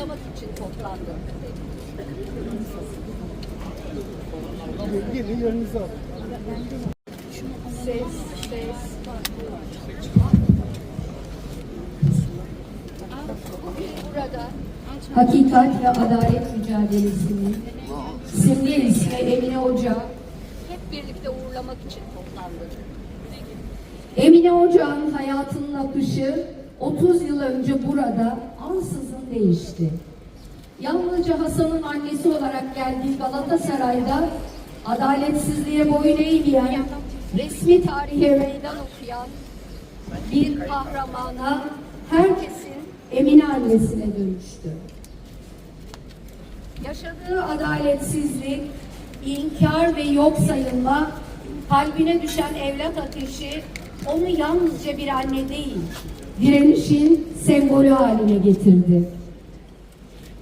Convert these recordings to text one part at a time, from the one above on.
uğurlamak için toplandık. Gelin yerinizi alın. Ses, ses. Bugün burada Hakikat ve adalet mücadelesinin simge ismi Emine Hoca, hep birlikte uğurlamak için toplandık. Emine Hoca'nın hayatının akışı 30 yıl önce burada değişti. Yalnızca Hasan'ın annesi olarak geldiği Galatasaray'da adaletsizliğe boyun eğmeyen, resmi tarihe meydan okuyan bir kahramana herkesin Emine annesine dönüştü. Yaşadığı adaletsizlik, inkar ve yok sayılma, kalbine düşen evlat ateşi onu yalnızca bir anne değil, direnişin sembolü haline getirdi.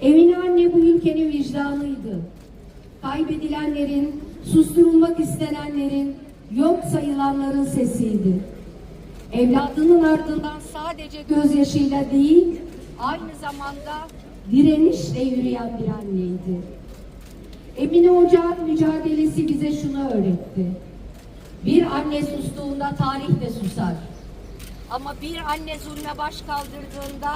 Emine anne bu ülkenin vicdanıydı. Kaybedilenlerin, susturulmak istenenlerin, yok sayılanların sesiydi. Evladının ardından sadece gözyaşıyla değil, aynı zamanda direnişle yürüyen bir anneydi. Emine Ocak'ın mücadelesi bize şunu öğretti. Bir anne sustuğunda tarih de susar. Ama bir anne zulme baş kaldırdığında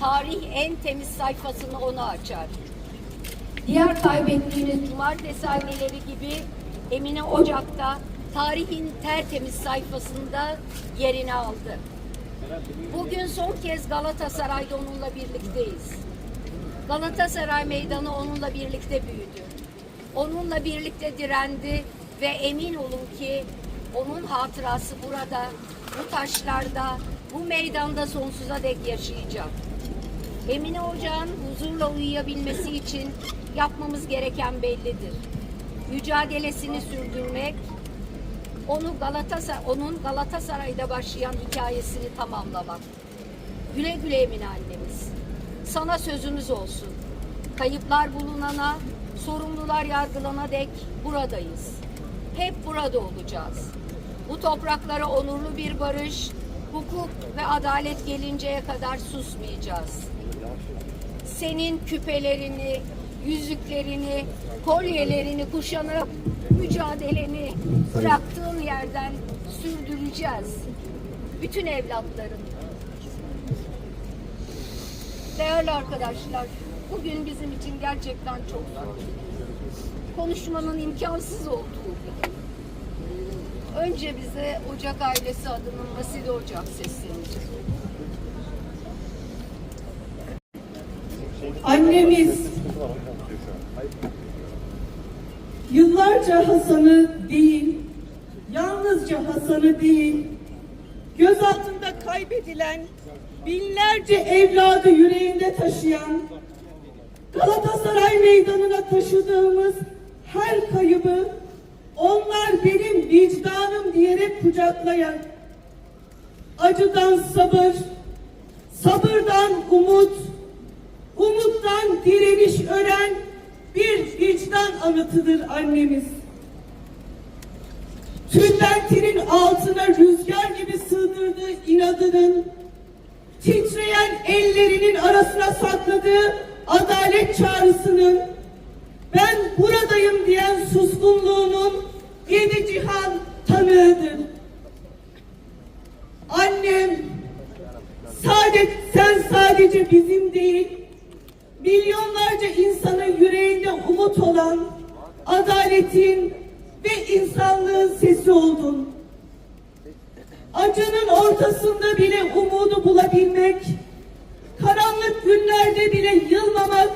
tarih en temiz sayfasını ona açar. Diğer kaybettiğimiz Cumartesi anneleri gibi Emine Ocak'ta tarihin tertemiz sayfasında yerini aldı. Bugün son kez Galatasaray'da onunla birlikteyiz. Galatasaray meydanı onunla birlikte büyüdü. Onunla birlikte direndi ve emin olun ki onun hatırası burada, bu taşlarda, bu meydanda sonsuza dek yaşayacak. Emine Ocağın huzurla uyuyabilmesi için yapmamız gereken bellidir. Mücadelesini sürdürmek, onu Galatasaray, onun Galatasaray'da başlayan hikayesini tamamlamak. Güle güle Emine annemiz. Sana sözümüz olsun. Kayıplar bulunana, sorumlular yargılana dek buradayız. Hep burada olacağız. Bu topraklara onurlu bir barış, hukuk ve adalet gelinceye kadar susmayacağız senin küpelerini, yüzüklerini, kolyelerini kuşanıp mücadeleni bıraktığın yerden sürdüreceğiz. Bütün evlatların. Değerli arkadaşlar, bugün bizim için gerçekten çok zor. Konuşmanın imkansız olduğu. Önce bize Ocak ailesi adının Vasile Ocak seslenecek. Annemiz yıllarca Hasan'ı değil, yalnızca Hasan'ı değil, göz altında kaybedilen binlerce evladı yüreğinde taşıyan, Galatasaray meydanına taşıdığımız her kaybı onlar benim vicdanım diyerek kucaklayan, acıdan sabır, sabırdan umut, umuttan direniş ören bir vicdan anıtıdır annemiz. Tülbentinin altına rüzgar gibi sığdırdığı inadının, titreyen ellerinin arasına sakladığı adalet çağrısının, ben buradayım diyen suskunluğunun yedi cihan tanığıdır. Annem, sadece, sen sadece bizim değil, milyonlarca insanın yüreğinde umut olan, adaletin ve insanlığın sesi oldun. Acının ortasında bile umudu bulabilmek, karanlık günlerde bile yılmamak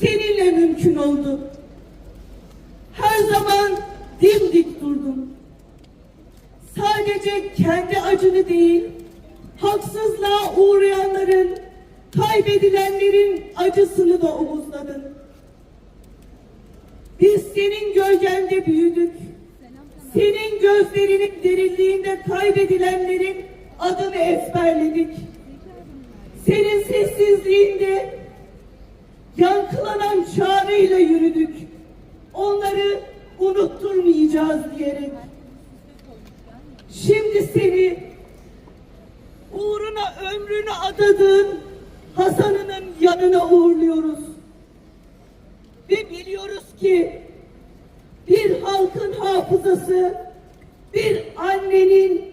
seninle mümkün oldu. Her zaman dimdik durdun. Sadece kendi acını değil, haksızlığa uğrayanların, kaybedilenlerin acısını da omuzladın. Biz senin gölgende büyüdük. Senin gözlerinin derinliğinde kaybedilenlerin adını ezberledik. Senin sessizliğinde yankılanan çağrıyla yürüdük. Onları unutturmayacağız diyerek. Şimdi seni uğruna ömrünü adadığın Hasan'ının yanına uğurluyoruz. Ve biliyoruz ki bir halkın hafızası bir annenin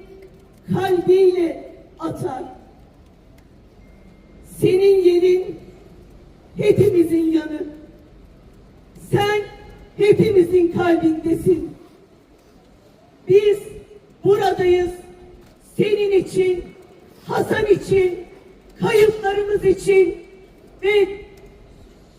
kalbiyle atar. Senin yerin hepimizin yanı. Sen hepimizin kalbindesin. Biz buradayız. Senin için, Hasan için, kayıplarımız için ve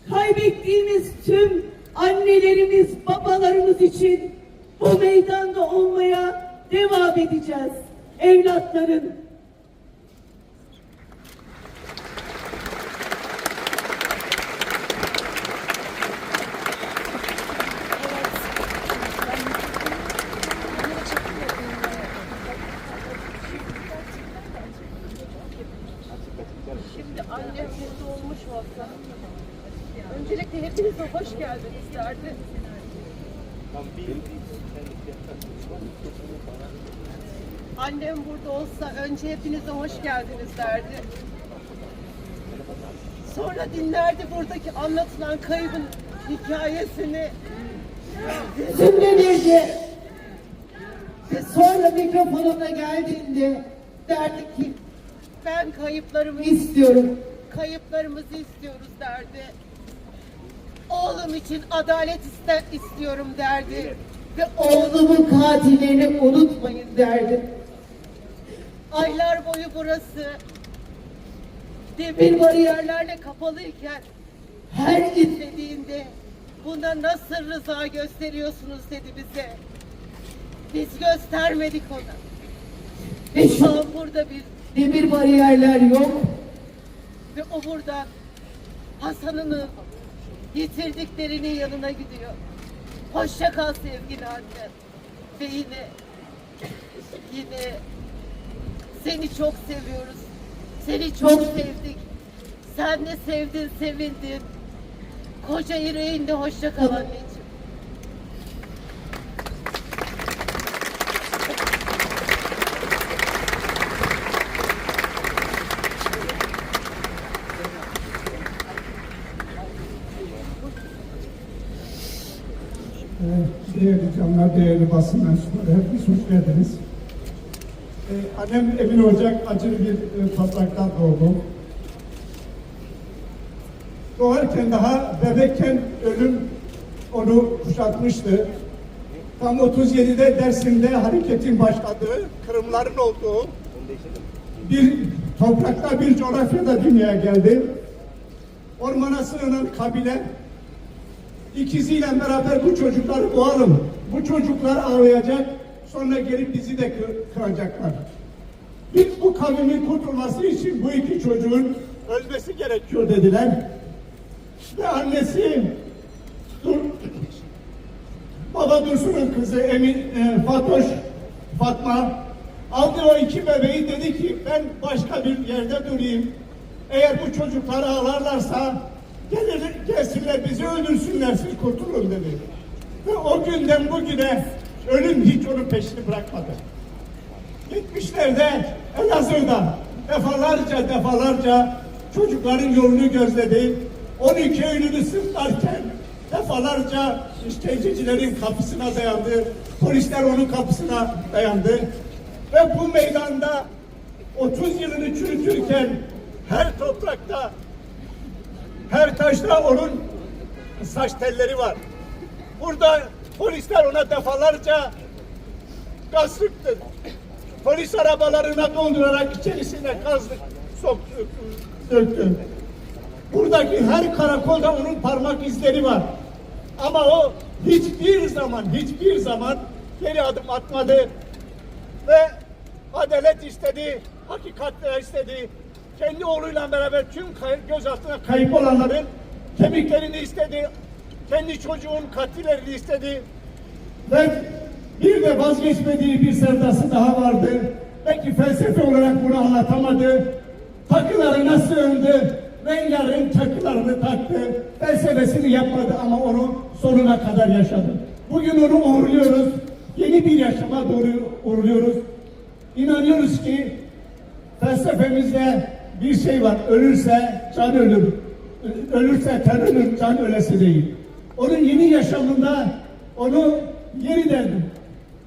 kaybettiğimiz tüm annelerimiz, babalarımız için bu meydanda olmaya devam edeceğiz. Evlatların. Şimdi annem burada olmuş olsa öncelikle hepinize hoş geldiniz derdi. Annem burada olsa önce hepinize hoş geldiniz derdi. Sonra dinlerdi buradaki anlatılan kaybın hikayesini. Hüzünlenirdi. Ve sonra mikrofonuna geldiğinde derdi ki Ben kayıplarımı istiyorum. kayıplarımızı istiyoruz derdi. Oğlum için adalet iste, istiyorum derdi. Ve Oğlumun katillerini unutmayın derdi. Aylar boyu burası demir bariyerlerle kapalıyken Her izlediğinde buna nasıl rıza gösteriyorsunuz dedi bize. Biz göstermedik ona. ve şu an burada bir demir bariyerler yok. ve o burada Hasan'ını yitirdiklerinin yanına gidiyor. Hoşça kal sevgili anne. Ve yine yine seni çok seviyoruz. Seni çok sevdik. Sen de sevdin, sevildin. Koca yüreğinde hoşça kal anneciğim. Değerli canlar, değerli basın mensupları, hepiniz hoş geldiniz. Ee, annem Emin Ocak acılı bir e, topraktan doğdu. Doğarken daha bebekken ölüm onu kuşatmıştı. Tam 37'de Dersim'de hareketin başladığı, kırımların olduğu bir toprakta, bir coğrafyada dünyaya geldi. Ormana sığınan kabile İkisiyle beraber bu çocukları boğalım. Bu çocuklar ağlayacak, sonra gelip bizi de kı- kıracaklar. Biz bu kavimin kurtulması için bu iki çocuğun ölmesi gerekiyor dediler. ve annesi Dur, Baba Dursun'un kızı Emin, e, Fatoş, Fatma aldı o iki bebeği dedi ki ben başka bir yerde durayım. Eğer bu çocukları ağlarlarsa gelir, gelsinler bizi öldürsünler siz kurtulun dedi. Ve o günden bugüne ölüm hiç onun peşini bırakmadı. 70'lerde Elazığ'da defalarca defalarca çocukların yolunu gözledi. 12 Eylül'ü sırtlarken defalarca işkencecilerin kapısına dayandı. Polisler onun kapısına dayandı. Ve bu meydanda 30 yılını çürütürken her toprakta, her taşta onun saç telleri var. Burada polisler ona defalarca gaz sıktı. Polis arabalarına doldurarak içerisine gaz soktu, döktü. Buradaki her karakolda onun parmak izleri var. Ama o hiçbir zaman, hiçbir zaman geri adım atmadı. Ve adalet istedi, hakikat istedi. Kendi oğluyla beraber tüm gözaltına kayıp olanların kemiklerini istedi. Kendi çocuğun katillerini istedi. Ve bir de vazgeçmediği bir sevdası daha vardı. Belki felsefe olarak bunu anlatamadı. Takılarına sığındı. Rengarenk takılarını taktı. Felsefesini yapmadı ama onu sonuna kadar yaşadı. Bugün onu uğurluyoruz. Yeni bir yaşama doğru uğurluyoruz. İnanıyoruz ki felsefemizde bir şey var. Ölürse can ölür. Ölürse ten ölür, can ölesi değil. Onun yeni yaşamında onu yeniden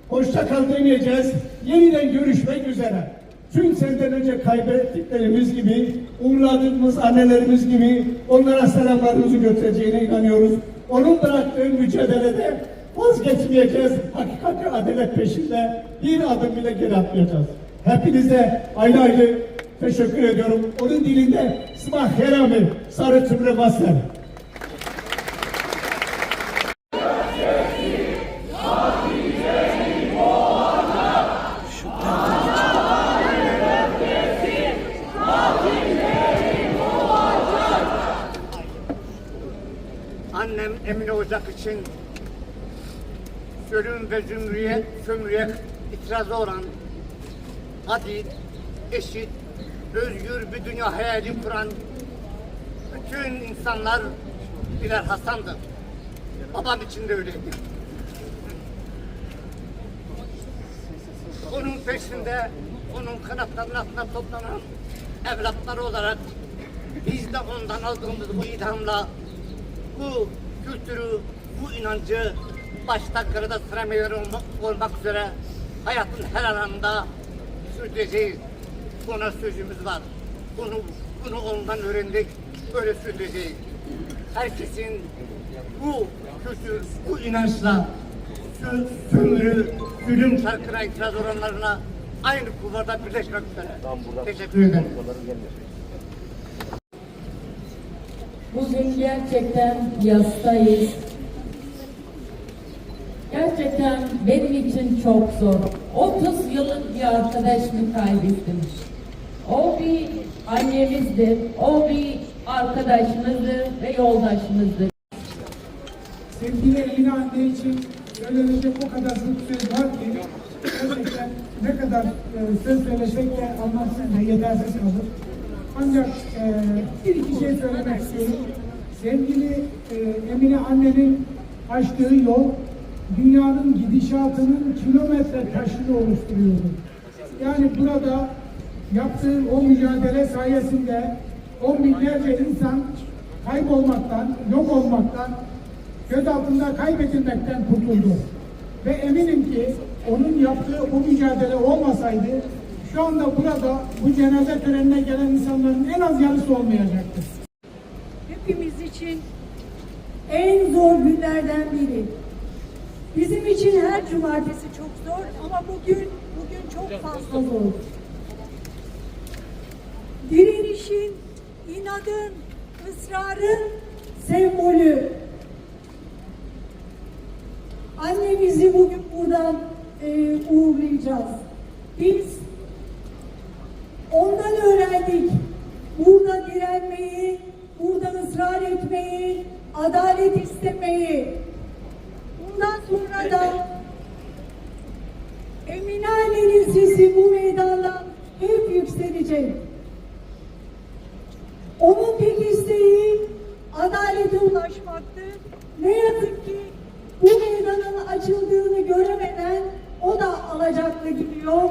hoşça kal demeyeceğiz. Yeniden görüşmek üzere. Tüm senden önce kaybettiklerimiz gibi, uğurladığımız annelerimiz gibi onlara selamlarımızı götüreceğine inanıyoruz. Onun bıraktığı mücadelede vazgeçmeyeceğiz. Hakikat ve adalet peşinde bir adım bile geri atmayacağız. Hepinize ayrı ayrı teşekkür ediyorum. Onun dilinde Smah Herami Sarı Tümre Basler. Annem Emine Ocak için zulüm ve zümrüye, sömürüye itirazı olan adil, eşit, özgür bir dünya hayali kuran bütün insanlar birer Hasan'dır. Babam için de öyleydi. Onun peşinde, onun kanatlarının altına toplanan evlatları olarak biz de ondan aldığımız bu ilhamla bu kültürü, bu inancı başta kırıda sırameler olmak, olmak üzere hayatın her alanında sürdüreceğiz. Buna sözümüz var. Bunu, bunu ondan öğrendik, böyle sürdüreceğiz. Herkesin bu kültür, bu inançla sömürü, zulüm şarkına itiraz olanlarına aynı kulvarda birleşmek üzere. Teşekkür ederim. Bugün gerçekten yastayız. Gerçekten benim için çok zor. 30 yıllık bir arkadaşımı kaybettim. O bir annemizdir, o bir arkadaşımızdır ve yoldaşımızdır. Sevgili Emine anne için söylenecek o kadar çok söz var ki gerçekten ne kadar e, söz söylesek de anlatsın da yetersiz kalır. Ancak e, bir iki şey söylemek istiyorum. Sevgili e, Emine annenin açtığı yol dünyanın gidişatının kilometre taşını oluşturuyordu. Yani burada yaptığı o mücadele sayesinde on binlerce insan kaybolmaktan, yok olmaktan, göz altında kaybedilmekten kurtuldu. Ve eminim ki onun yaptığı bu mücadele olmasaydı şu anda burada bu cenaze törenine gelen insanların en az yarısı olmayacaktı. hepimiz için en zor günlerden biri. Bizim için her cumartesi çok zor ama bugün bugün çok fazla zor. Direnişin, inadın, ısrarın sembolü. Annemizi bugün buradan e, uğurlayacağız. Biz ondan öğrendik. Burada direnmeyi, burada ısrar etmeyi, adalet istemeyi, bundan sonra da Emine sesi bu meydandan hep yükselecek. Onun tek isteği adalete ulaşmaktı. Ne yazık ki bu meydanın açıldığını göremeden o da alacaklı gidiyor.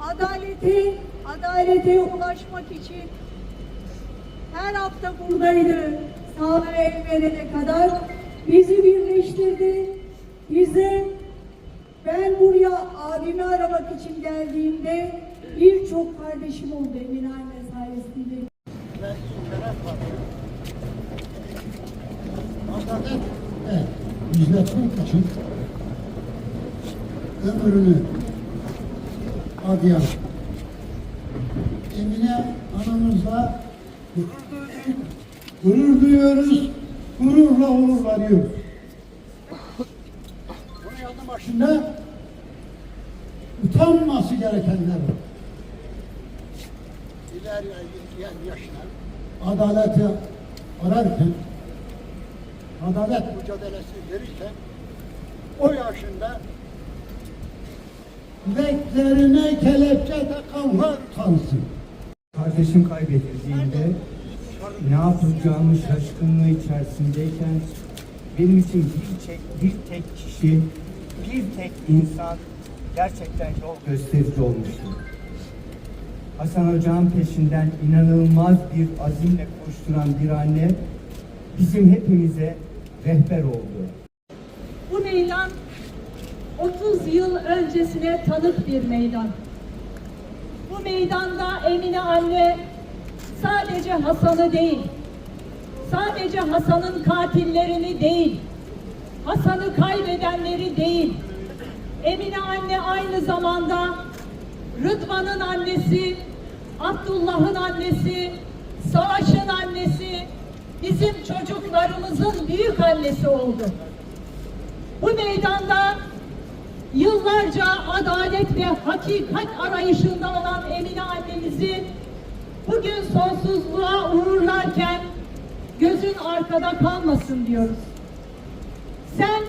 Adalete, adalete ulaşmak için her hafta buradaydı. Sağlığı el verene kadar bizi birleştirdi. Bize ben buraya abimi aramak için geldiğimde birçok kardeşim oldu Emine anne sayesinde. Adalet yüzletmek için ömrünü adayan Emine anamızla gurur duyuyoruz, gururla onurlanıyoruz. Bunun yanı başında utanması gerekenler var. İlerleyen yaşlar adaleti ararken adalet mücadelesi verirken o yaşında bileklerine kelepçe takanlar kalsın. Kardeşim kaybedildiğinde ne yapacağımı şaşkınlığı içerisindeyken benim için bir tek, bir tek kişi, bir tek insan gerçekten yol gösterici olmuştu. Hasan Hoca'nın peşinden inanılmaz bir azimle koşturan bir anne bizim hepimize rehber oldu. Bu meydan 30 yıl öncesine tanık bir meydan. Bu meydanda Emine anne sadece Hasan'ı değil, sadece Hasan'ın katillerini değil, Hasan'ı kaybedenleri değil, Emine anne aynı zamanda Rıdvan'ın annesi, Abdullah'ın annesi, Savaş'ın annesi, bizim çocuklarımızın büyük annesi oldu. Bu meydanda yıllarca adalet ve hakikat arayışında olan Emine annemizi bugün sonsuzluğa uğurlarken gözün arkada kalmasın diyoruz. Sen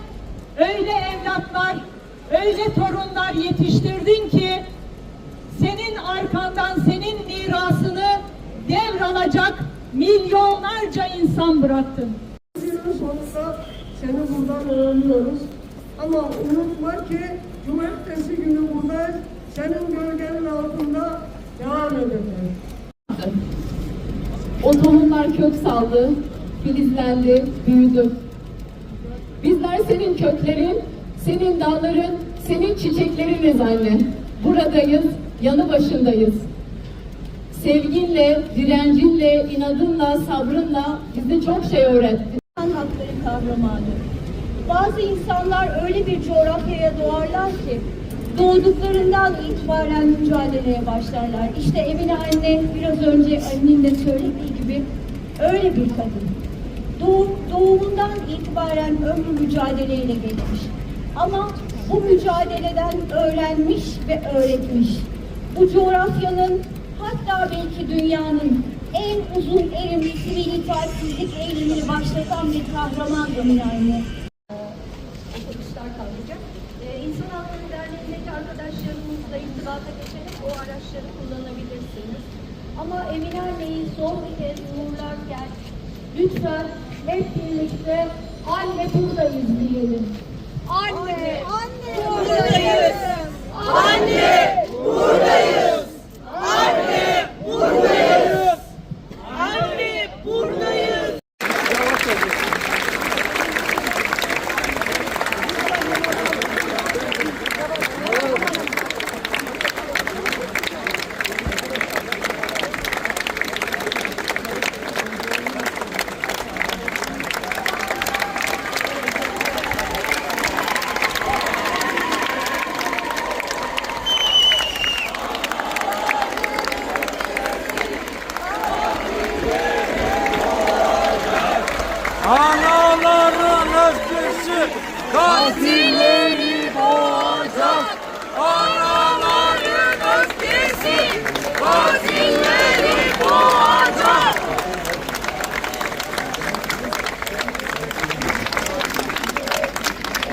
öyle evlatlar, öyle torunlar yetiştirdin ki senin arkandan senin mirasını devralacak milyonlarca insan bıraktın. Seni buradan öğreniyoruz. Ama unutma ki cumartesi günü buradayız. Senin gölgenin altında devam edeceğiz. O tohumlar kök saldı, filizlendi, büyüdü. Bizler senin köklerin, senin dalların, senin çiçekleriniz anne. Buradayız, yanı başındayız. Sevginle, direncinle, inadınla, sabrınla bize çok şey öğrettin. İnsan hakları kahramanı. Bazı insanlar öyle bir coğrafyaya doğarlar ki doğduklarından itibaren mücadeleye başlarlar. İşte Emine anne biraz önce Ali'nin de söylediği gibi öyle bir kadın. Doğum, doğumundan itibaren ömrü mücadeleyle geçmiş. Ama bu mücadeleden öğrenmiş ve öğretmiş. Bu coğrafyanın hatta belki dünyanın en uzun erimli sivil itaatsizlik eylemini başlatan bir kahraman Emine anne. Otobüsler kalkacak. Ee, İnsan Hakları Derneği'ndeki arkadaşlarımızla irtibata geçerek o araçları kullanabilirsiniz. Ama Emine anneyi son bir kez uğurlarken lütfen hep birlikte anne buradayız diyelim. Anne, anne, buradayız. Anne,